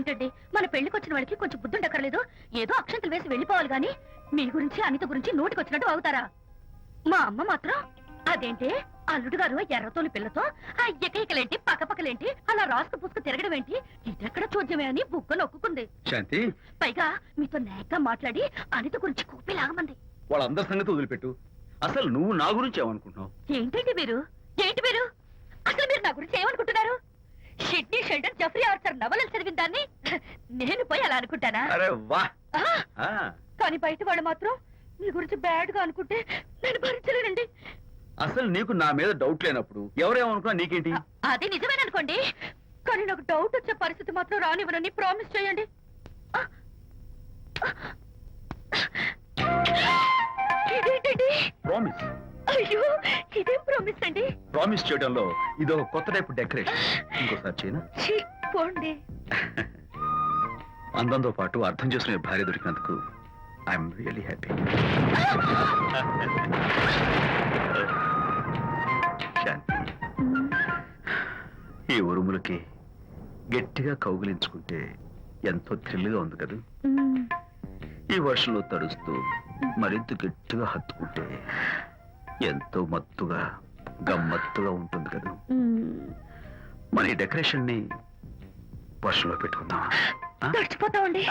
ఏంటండి? మన పెళ్ళికి వచ్చిన వాళ్ళకి కొంచెం బుద్ధి ఉండక్కర్లేదు ఏదో అక్షంతలు వేసి వెళ్ళిపోవాలి గాని మీ గురించి అనిత గురించి నోటికి వచ్చినట్టు అవుతారా? మా అమ్మ మాత్రం అదేంటి అల్లుడు గారు ఎర్రతోని పిల్లతో ఆ ఎకైకలేంటి పక్కపక్కలేంటి అలా రాసుకు పుసుకు తిరగడం ఏంటి? ఇదెక్కడ చూద్యమే అని బుగ్గ నొక్కుంది శాంతి. పైగా మీతో నేగ్గా మాట్లాడి అనిత గురించి కూపి లాగమంది వాళ్ళందరి సంగతి వదిలిపెట్టు. అసలు నువ్వు నా గురించి ఏమనుకుంటున్నావు? ఏంటండి మీరు? ఏంటి మీరు? అసలు మీరు నా గురించి ఏమనుకుంటున్నారు? షెల్డన్ జఫ్రీ ఆర్చర్ నవలలు చదివిన దాన్ని నేను పోయి అలా అనుకుంటానా? అరే వా. కానీ బయట వాళ్ళు మాత్రం మీ గురించి బ్యాడ్గా అనుకుంటే నేను భరించలేనండి అసలు నీకు నా మీద డౌట్ లేనప్పుడు ఎవరేమనుకున్నా నీకేంటి? అది నిజమేననుకోండి. కానీ నాకు డౌట్ వచ్చే పరిస్థితి మాత్రం రానివ్వనని ప్రామిస్ చేయండి. ప్రామిస్ అయ్యో ఇదేం ప్రామిస్ అండి? ప్రామిస్ చేయడంలో ఇది కొత్త టైప్ డెకరేషన్ ఇంకోసారి చేయనా? ఛీ, పోండి. అందంతో పాటు అర్థం చేసుకునే భార్య దొరికినందుకు ఐఎమ్ రియలీ హ్యాపీ ఈ ఉరుములకి గట్టిగా కౌగిలించుకుంటే ఎంతో థ్రిల్గా ఉంది కదా. ఈ వర్షంలో తడుస్తూ మరింత గట్టిగా హత్తుకుంటే ఎంతో మత్తుగా గమ్మత్తుగా ఉంటుంది కదా. మన ఈ డెకరేషన్ని వర్షంలో పెట్టుకుందామా? తడిచిపోతామండి.